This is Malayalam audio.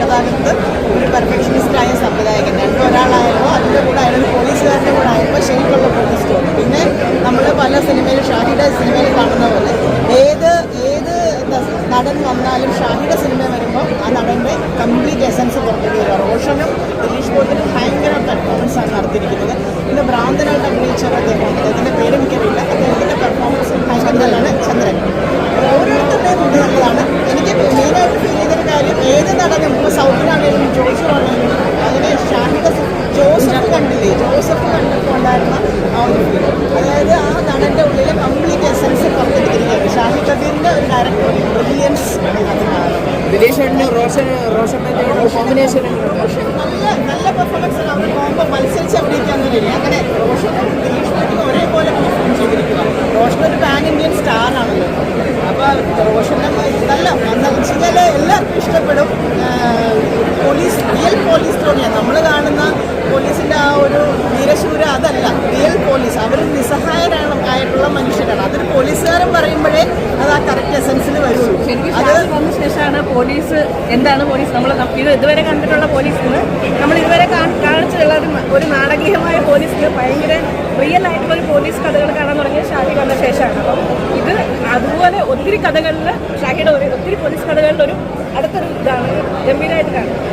കഥാകൃത്ത് ഒരു പെർഫെക്ഷനിസ്റ്റായ സംവിധായകൻ. രണ്ടും ഒരാളായപ്പോൾ അതിന്റെ കൂടെ അയാൾ പോലീസുകാരന്റെ കൂടെ ആയപ്പോൾ ശരിക്കുള്ള പ്രൊട്ടസ്റ്റ് പിന്നെ നമ്മൾ പല സിനിമയിലും ഷാഹിയുടെ സിനിമയിൽ കാണുന്ന പോലെ ഏത് ഏത് നടൻ വന്നാലും ഷാഹിയുടെ സിനിമ വരുമ്പോൾ ആ നടന്റെ കംപ്ലീറ്റ് എസൻസ് പുറത്തേക്ക് വരിക റോഷനും ദിലീഷ് ബോധനും ഭയങ്കര പെർഫോമൻസ് ആണ് നടത്തിയിരിക്കുന്നത്. പിന്നെ ഭ്രാന്തനായിട്ട് അഭിനയിച്ച അദ്ദേഹം. അദ്ദേഹത്തിന്റെ പേര് എനിക്കറിയില്ല. അദ്ദേഹത്തിന്റെ പെർഫോമൻസ് ഭയങ്കര നല്ലതാണ് ചന്ദ്രൻ. ഓരോരുത്തരുടെയും നല്ലതാണ് എനിക്ക് ഏത് നടനും? ഇപ്പോൾ സൗത്തിനാണെങ്കിലും ജോസു ആണെങ്കിലും അതിന് ഷാഹിദ ജോസഫ് കണ്ടില്ലേ? ജോസഫ് കണ്ടപ്പോൾ ഉണ്ടായിരുന്ന ആ ഒരു ഫീൽ അതായത് ആ നടന്റെ ഉള്ളിലെ കംപ്ലീറ്റ് എസൻസ് പുറത്തെടുത്തിരിക്കുകയാണ് ഷാഹിദ് കബീറിന്റെ ഒരു ഡയറക്ടർ ബ്രില്യൻസ് നല്ല നല്ല പെർഫോമൻസ് അവർ പോകുമ്പോൾ മത്സരിച്ച് അഭിനയിക്കാന്നറിയില്ല അങ്ങനെ റോഷനും ഒരേപോലെ പെർഫോം ചെയ്തിരിക്കുക റോഷൻ ഒരു പാൻ ഇന്ത്യൻ സ്റ്റാർ ആണല്ലോ. അപ്പോൾ റോഷനും നല്ല എല്ലാവർക്കും ഇഷ്ടപ്പെടും. പോലീസ് റിയൽ പോലീസ് സ്റ്റോറിയാണ് നമ്മൾ കാണുന്ന പോലീസിന്റെ ആ ഒരു വീരശൂര അതല്ല. റിയൽ പോലീസ് അവർ നിസ്സഹായരാണ് ആയിട്ടുള്ള മനുഷ്യരാണ്. അതൊരു പോലീസുകാരൻ പറയുമ്പോഴേ അത് ആ കറക്റ്റ് എസൻസിൽ വരുള്ളൂ. അത് വന്ന ശേഷമാണ് പോലീസ് എന്താണ് പോലീസ്? നമ്മൾ ഇത് ഇതുവരെ കണ്ടിട്ടുള്ള പോലീസിന് നമ്മൾ ഇതുവരെ കാണിച്ചിട്ടുള്ള ഒരു നാടകീയമായ പോലീസിന് ഭയങ്കര റിയൽ ആയിട്ടുള്ള ഒരു പോലീസ് കഥകൾ കാണാൻ തുടങ്ങിയ ഷാജി വന്ന ശേഷമാണ്. അപ്പം അതുപോലെ ഒത്തിരി കഥകളിൽ ഷാഹിയുടെ ഒരു ഒത്തിരി പോലീസ് കഥകളിൽ ഒരു അടുത്തൊരു ഇതാണ് ഗംഭീരമായിട്ട് കാണുന്നത്.